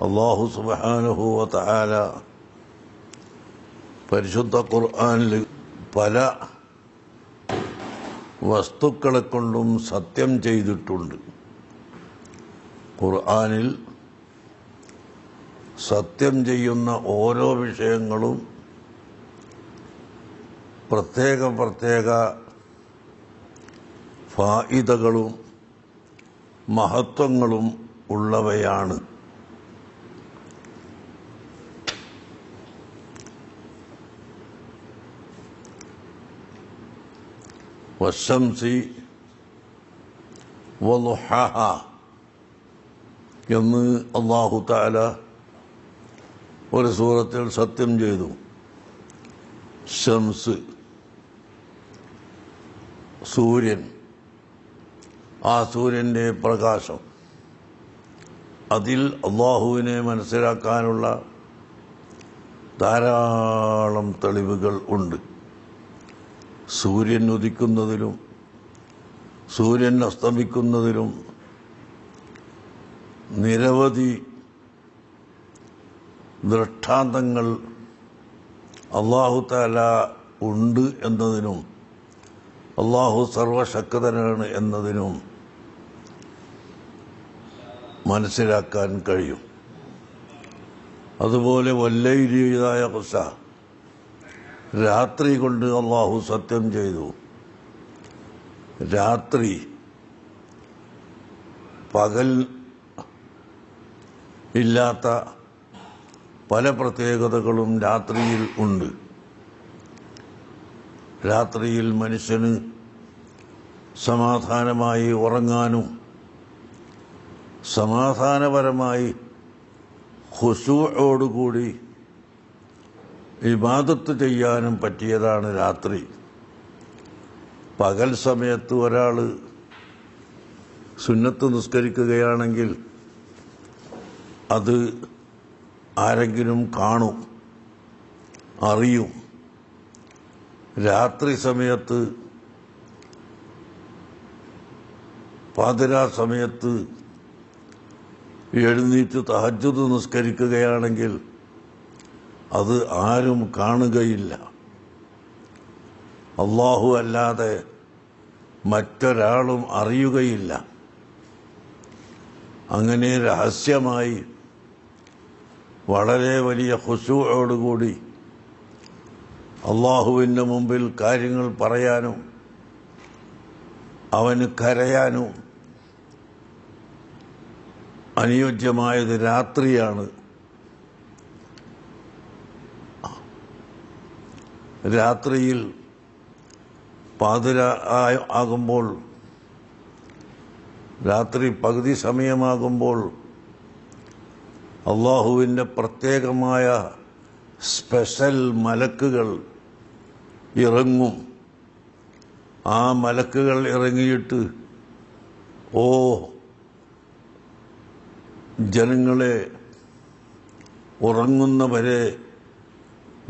അള്ളാഹു സുബാനുഹൂവ തആല പരിശുദ്ധ ഖുർആാനിൽ പല വസ്തുക്കളെ കൊണ്ടും സത്യം ചെയ്തിട്ടുണ്ട്. ഖുർആാനിൽ സത്യം ചെയ്യുന്ന ഓരോ വിഷയങ്ങളും പ്രത്യേക പ്രത്യേക ഫായിതകളും മഹത്വങ്ങളും ഉള്ളവയാണ്. വശംസി وضحاها എന്ന് അള്ളാഹു താല ഒരു സൂറത്തിൽ സത്യം ചെയ്തു. ഷംസ് സൂര്യൻ ആ സൂര്യന്റെ പ്രകാശം. അതിൽ അള്ളാഹുവിനെ മനസ്സിലാക്കാനുള്ള ധാരാളം തെളിവുകൾ ഉണ്ട്. സൂര്യൻ ഉദിക്കുന്നതിലും സൂര്യൻ അസ്തമിക്കുന്നതിലും നിരവധി ദൃഷ്ടാന്തങ്ങൾ അള്ളാഹുതാല ഉണ്ട് എന്നതിനും അള്ളാഹു സർവശക്തനാണ് എന്നതിനും മനസ്സിലാക്കാൻ കഴിയും. അതുപോലെ വല്ലൈരിയതായ കുസ രാത്രി കൊണ്ട് അള്ളാഹു സത്യം ചെയ്തു. രാത്രി പകൽ ഇല്ലാത്ത പല പ്രത്യേകതകളും രാത്രിയിൽ ഉണ്ട്. രാത്രിയിൽ മനുഷ്യന് സമാധാനമായി ഉറങ്ങാനും സമാധാനപരമായി ഹുസൂയോടുകൂടി ഇബാദത്ത് ചെയ്യാനും പറ്റിയതാണ് രാത്രി. പകൽ സമയത്ത് ഒരാൾ സുന്നത്ത് നിസ്കരിക്കുകയാണെങ്കിൽ അത് ആരെങ്കിലും കാണും അറിയും. രാത്രി സമയത്ത് പാതിരാ സമയത്ത് എഴുന്നേറ്റ് തഹജ്ജുദ് നിസ്കരിക്കുകയാണെങ്കിൽ അത് ആരും കാണുകയില്ല. അള്ളാഹു അല്ലാതെ മറ്റൊരാളും അറിയുകയില്ല. അങ്ങനെ രഹസ്യമായി വളരെ വലിയ ഹുസുവോടുകൂടി അള്ളാഹുവിന്റെ മുമ്പിൽ കാര്യങ്ങൾ പറയാനും അവന് കരയാനും അനുയോജ്യമായത് രാത്രിയാണ്. രാത്രിയിൽ പാതിര ആകുമ്പോൾ രാത്രി പകുതി സമയമാകുമ്പോൾ അള്ളാഹുവിന്റെ പ്രത്യേകമായ സ്പെഷ്യൽ മലക്കുകൾ ഇറങ്ങും. ആ മലക്കുകൾ ഇറങ്ങിയിട്ട് ഓ ജനങ്ങളെ ഉറങ്ങുന്നവരെ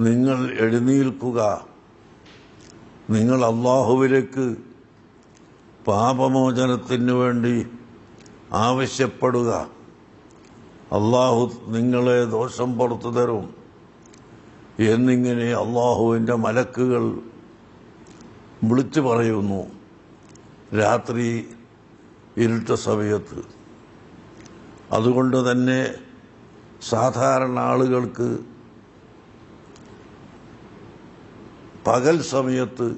നിങ്ങൾ എഴുന്നേൽക്കുക. നിങ്ങൾ അള്ളാഹുവിലേക്ക് പാപമോചനത്തിന് വേണ്ടി ആവശ്യപ്പെടുക. അള്ളാഹു നിങ്ങളെ ദോഷം പുറത്തു തരും. എന്നിങ്ങനെ അള്ളാഹുവിന്റെ മലക്കുകൾ വിളിച്ചു പറയുന്നു. രാത്രി ഇരുട്ട സമയത്ത്. അതുകൊണ്ട് തന്നെ സാധാരണ ആളുകൾക്ക് പകൽ സമയത്ത്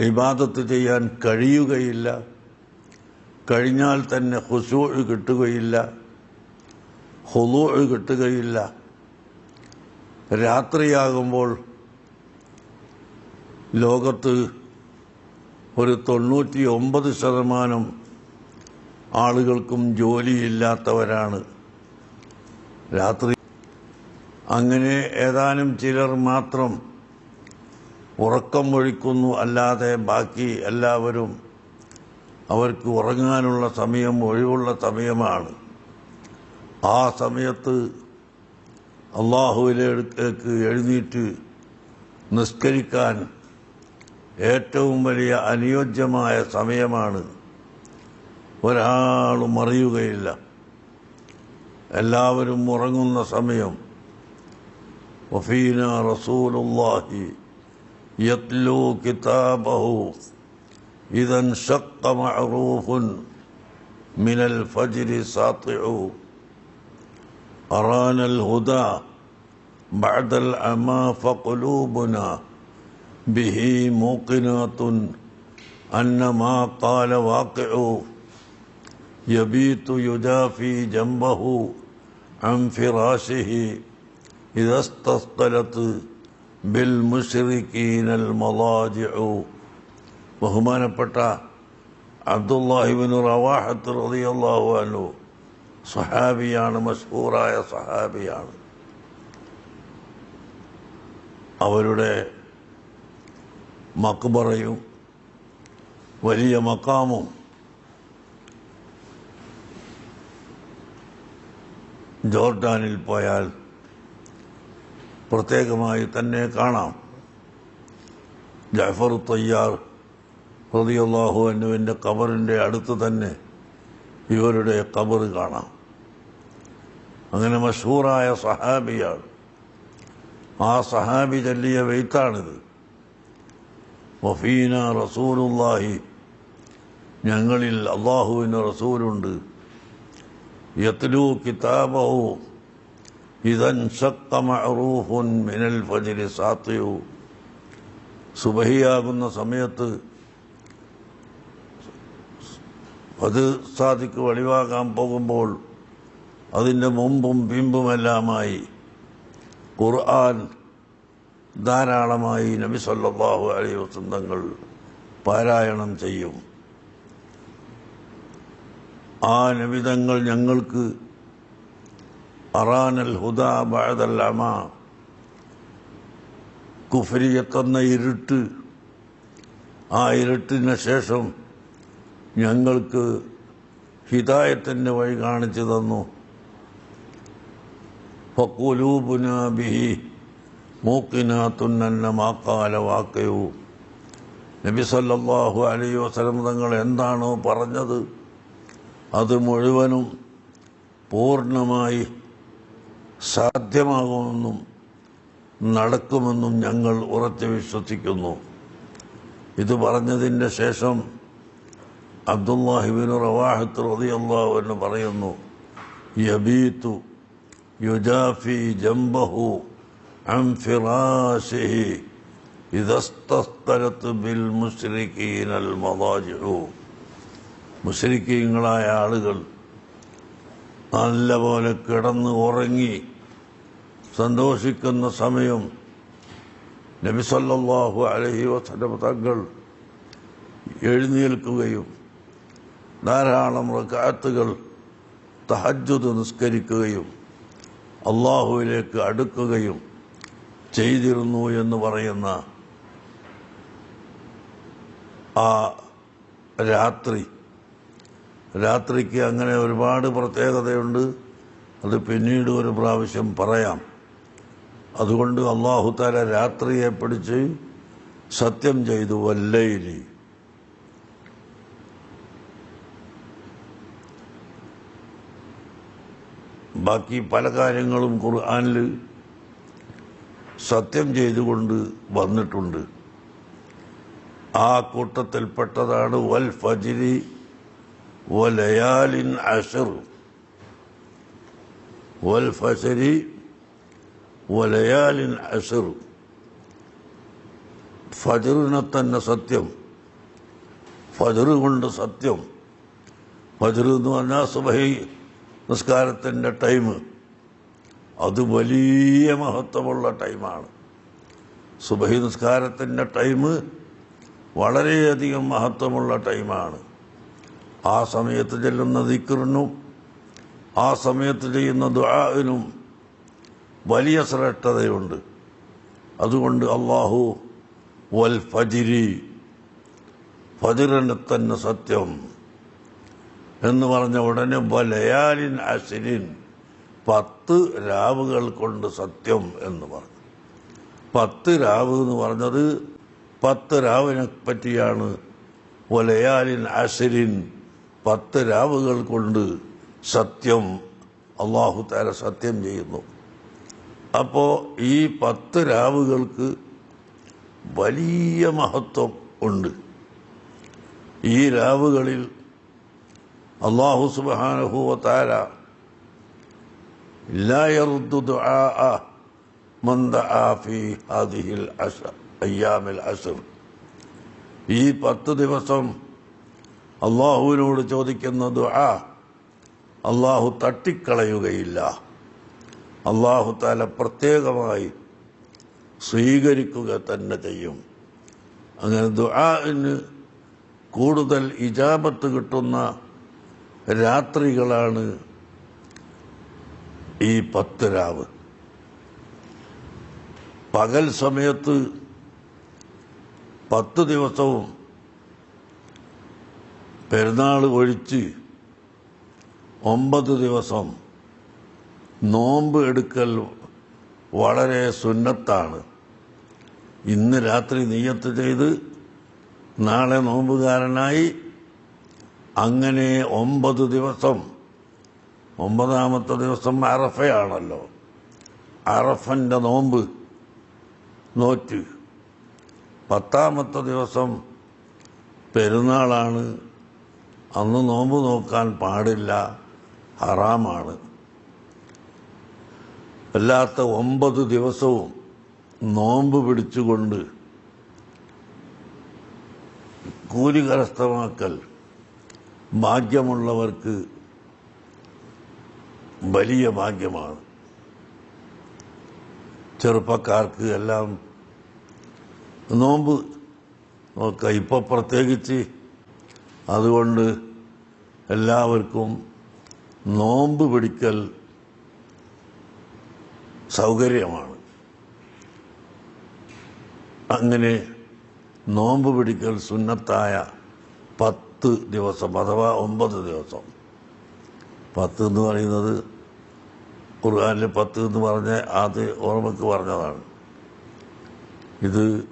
ഇബാദത്ത് ചെയ്യാൻ കഴിയുകയില്ല. കഴിഞ്ഞാൽ തന്നെ ഹുസൂ കിട്ടുകയില്ല. ഹുലൂ കിട്ടുകയില്ല. രാത്രിയാകുമ്പോൾ ലോകത്ത് ഒരു തൊണ്ണൂറ്റി ഒമ്പത് ശതമാനം ആളുകൾക്കും ജോലിയില്ലാത്തവരാണ്. രാത്രി അങ്ങനെ ഏതാനും ചിലർ മാത്രം ഉറക്കം ഒഴിക്കുന്നു അല്ലാതെ ബാക്കി എല്ലാവരും അവർക്ക് ഉറങ്ങാനുള്ള സമയം ഒഴിവുള്ള സമയമാണ്. ആ സമയത്ത് അള്ളാഹുവിലേക്ക് എഴുന്നേറ്റ് നിസ്കരിക്കാൻ ഏറ്റവും വലിയ അനുയോജ്യമായ സമയമാണ്. ഒരാളും അറിയുകയില്ല. എല്ലാവരും ഉറങ്ങുന്ന സമയം. വഫീന റസൂലുള്ളാഹി يتلو كتابه. إذا انشق معروف من الفجر ساطع. أرانا الهدى بعد الأما فقلوبنا به موقنة أن ما قال واقع. يبيت يدافي جنبه عن فراشه. إذا استثقلت ബിൽ മലാജിഉ ബഹുമാനപ്പെട്ട അബ്ദുല്ലാഹിബിൻ റവാഹത്ത് റതിയല്ലാഹു അനു സഹാബിയാണ് മഷൂറായ സഹാബിയാണ് അവരുടെ മക്ബറയും വലിയ മക്കാമും ജോർഡാനിൽ പോയാൽ പ്രത്യേകമായി തന്നെ കാണാം. ജാഫർ തയ്യാർ റളിയല്ലാഹു അന്നുവിന്റെ കബറിന്റെ അടുത്ത് തന്നെ ഇവരുടെ കബർ കാണാം. അങ്ങനെ മഷൂറായ സഹാബിയാണ്. ആ സഹാബി ചൊല്ലിയ വെയ്ത്താണിത്. വഫീന റസൂലുല്ലാഹി ഞങ്ങളിൽ അള്ളാഹുവിന് റസൂലുണ്ട്. യത്ലു മഅറൂഫുൻ മിനൽ ഫജ്രി സാത്തിയു സുബഹിയാകുന്ന സമയത്ത് അത് സാദിക്ക് വെളിവാകാൻ പോകുമ്പോൾ അതിന്റെ മുമ്പും പിമ്പുമെല്ലാമായി ഖുർആൻ ധാരാളമായി നബി സല്ലാഹു അലൈഹി വസന്തങ്ങൾ പാരായണം ചെയ്യും. ആ നബിതങ്ങൾ ഞങ്ങൾക്ക് അറാനൽ ഹുദാ ബഅദൽ അമ. തന്ന ഇരുട്ട്. ആ ഇരുട്ടിന് ശേഷം ഞങ്ങൾക്ക് ഹിതായത്തിന്റെ വഴി കാണിച്ചു തന്നു. ഫക്കുലൂബുന ബിഹി തുന്നന്ന മാക്കാല വാക്കയു. നബി സല്ലാഹു അലൈ വസ്ലം തങ്ങൾ എന്താണോ പറഞ്ഞത് അത് മുഴുവനും പൂർണമായി സാധ്യമാകുമെന്നും നടക്കുമെന്നും ഞങ്ങൾ ഉറച്ചു വിശ്വസിക്കുന്നു. ഇത് പറഞ്ഞതിന്റെ ശേഷം അബ്ദുല്ലാഹിബിൻ റവാഹത്ത് റളിയല്ലാഹു എന്ന് പറയുന്നു യബീത്തു യുജാഫി ജംബഹു അൻ ഫിറാശിഹി ഇതസ്തസ്തരത്ത് ബിൽ മുസ്രിക്കീനൽ മദാജിഉ മുസ്രിക്കീങ്ങളായ ആളുകൾ നല്ലപോലെ കിടന്ന് ഉറങ്ങി സന്തോഷിക്കുന്ന സമയം നബിസല്ലാഹു അലഹി വസല്ലം തങ്ങൾ എഴുന്നേൽക്കുകയും ധാരാളം റക്കാത്തുകൾ തഹജ്ജുദ് നിസ്കരിക്കുകയും അള്ളാഹുവിലേക്ക് അടുക്കുകയും ചെയ്തിരുന്നു എന്ന് പറയുന്ന ആ രാത്രി രാത്രിക്ക് അങ്ങനെ ഒരുപാട് പ്രത്യേകതയുണ്ട്. അത് പിന്നീട് ഒരു പ്രാവശ്യം പറയാം. അതുകൊണ്ട് അള്ളാഹു താല രാത്രിയെ പിടിച്ച് സത്യം ചെയ്തു വല്ലയിലി ബാക്കി പല കാര്യങ്ങളും ഖുർആാനിൽ സത്യം ചെയ്തുകൊണ്ട് വന്നിട്ടുണ്ട്. ആ കൂട്ടത്തിൽപ്പെട്ടതാണ് വൽ ഫജിരി വലയാലിൻ عشر വൽ وليال عشر ഫജറിനെ തന്നെ സത്യം. ഫജറ് കൊണ്ട് സത്യം. ഫജറ് എന്ന് പറഞ്ഞാൽ സുബഹി നിസ്കാരത്തിന്റെ ടൈം അത് വലിയ മഹത്വമുള്ള ടൈമാണ്. സുബഹി നിസ്കാരത്തിന്റെ ടൈം വളരെയധികം മഹത്വമുള്ള ടൈമാണ്. ആ സമയത്ത് ചെല്ലുന്ന ദിക്കറിനും ആ സമയത്ത് ചെയ്യുന്ന ദുആനും വലിയ ശ്രേഷ്ഠതയുണ്ട്. അതുകൊണ്ട് അള്ളാഹു വൽ ഫജിരി ഫജിറിനെ തന്നെ സത്യം എന്ന് പറഞ്ഞ ഉടനെ വലയാലിൻ അസിരിൻ പത്ത് രാവുകൾ കൊണ്ട് സത്യം എന്ന് പറഞ്ഞു. പത്ത് രാവ് എന്ന് പറഞ്ഞത് പത്ത് രാവിനെ പറ്റിയാണ് വലയാലിൻ അസിരിൻ പത്ത് രാവുകൾ കൊണ്ട് സത്യം അള്ളാഹു താര സത്യം ചെയ്യുന്നു. അപ്പോൾ ഈ പത്ത് രാവുകൾക്ക് വലിയ മഹത്വം ഉണ്ട്. ഈ രാവുകളിൽ അള്ളാഹു സുബാനഹുവ താര ഈ പത്ത് ദിവസം അള്ളാഹുവിനോട് ചോദിക്കുന്ന ദുആ അള്ളാഹു തട്ടിക്കളയുകയില്ല. അള്ളാഹു താല പ്രത്യേകമായി സ്വീകരിക്കുക തന്നെ ചെയ്യും. അങ്ങനെ ദുആന് കൂടുതൽ ഇജാബത്ത് കിട്ടുന്ന രാത്രികളാണ് ഈ പത്ത് രാവ് പകൽ സമയത്ത് പത്ത് ദിവസവും പെരുന്നാൾ ഒഴിച്ച് ഒമ്പത് ദിവസം നോമ്പ് എടുക്കൽ വളരെ സുന്നത്താണ്. ഇന്ന് രാത്രി നീയത്ത് ചെയ്ത് നാളെ നോമ്പുകാരനായി അങ്ങനെ ഒമ്പത് ദിവസം ഒമ്പതാമത്തെ ദിവസം അറഫയാണല്ലോ. അറഫന്റെ നോമ്പ് നോറ്റ്. പത്താമത്തെ ദിവസം പെരുന്നാളാണ്. അന്ന് നോമ്പ് നോക്കാൻ പാടില്ല. ഹറാമാണ്. അല്ലാത്ത ഒമ്പത് ദിവസവും നോമ്പ് പിടിച്ചുകൊണ്ട് കൂലി കരസ്ഥമാക്കൽ ഭാഗ്യമുള്ളവർക്ക് വലിയ ഭാഗ്യമാണ്. ചെറുപ്പക്കാർക്ക് എല്ലാം നോമ്പ് നോക്കുക ഇപ്പൊ പ്രത്യേകിച്ച് അതുകൊണ്ട് എല്ലാവർക്കും നോമ്പ് പിടിക്കൽ സൗകര്യമാണ്. അങ്ങനെ നോമ്പ് പിടിക്കൽ സുന്നത്തായ പത്ത് ദിവസം അഥവാ ഒമ്പത് ദിവസം. പത്ത് എന്ന് പറയുന്നത് ഖുർആാനിൽ പത്ത് എന്ന് പറഞ്ഞ അത് ഓർമ്മക്ക് പറഞ്ഞതാണ്. ഇത്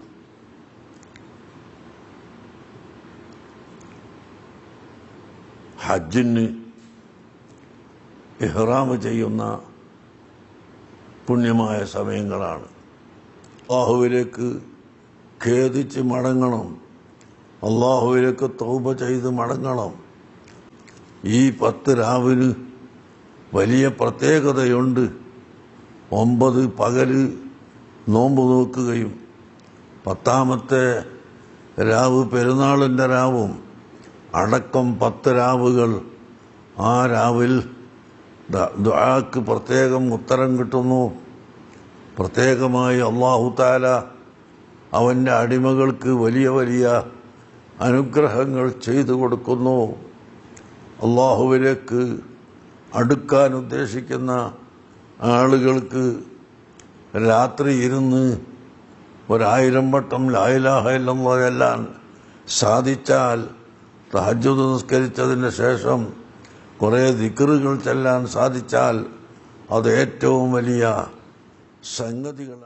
ഹജ്ജിന് ഇഹ്റാം ചെയ്യുന്ന പുണ്യമായ സമയങ്ങളാണ്. അള്ളാഹുവിലേക്ക് ഖേദിച്ച് മടങ്ങണം. അള്ളാഹുവിലേക്ക് തൗബ ചെയ്ത് മടങ്ങണം. ഈ പത്ത് രാവിന് വലിയ പ്രത്യേകതയുണ്ട്. ഒമ്പത് പകൽ നോമ്പ് നോക്കുകയും പത്താമത്തെ രാവ് പെരുന്നാളിന്റെ രാവും അടക്കം പത്ത് രാവുകൾ. ആ രാവിൽ ദുആക്ക് പ്രത്യേകം ഉത്തരം കിട്ടുന്നു. പ്രത്യേകമായി അള്ളാഹു താല അവന്റെ അടിമകൾക്ക് വലിയ വലിയ അനുഗ്രഹങ്ങൾ ചെയ്തു കൊടുക്കുന്നു. അള്ളാഹുവിലേക്ക് അടുക്കാൻ ഉദ്ദേശിക്കുന്ന ആളുകൾക്ക് രാത്രി ഇരുന്ന് ഒരായിരം വട്ടം ലായിലാഹ എല്ലാം സാധിച്ചാൽ തഹജ്ജുദ് നിസ്കരിച്ചതിന് ശേഷം കുറേ ദിക്കറുകൾ ചെല്ലാൻ സാധിച്ചാൽ അത് ഏറ്റവും വലിയ സംഗതികളാണ്.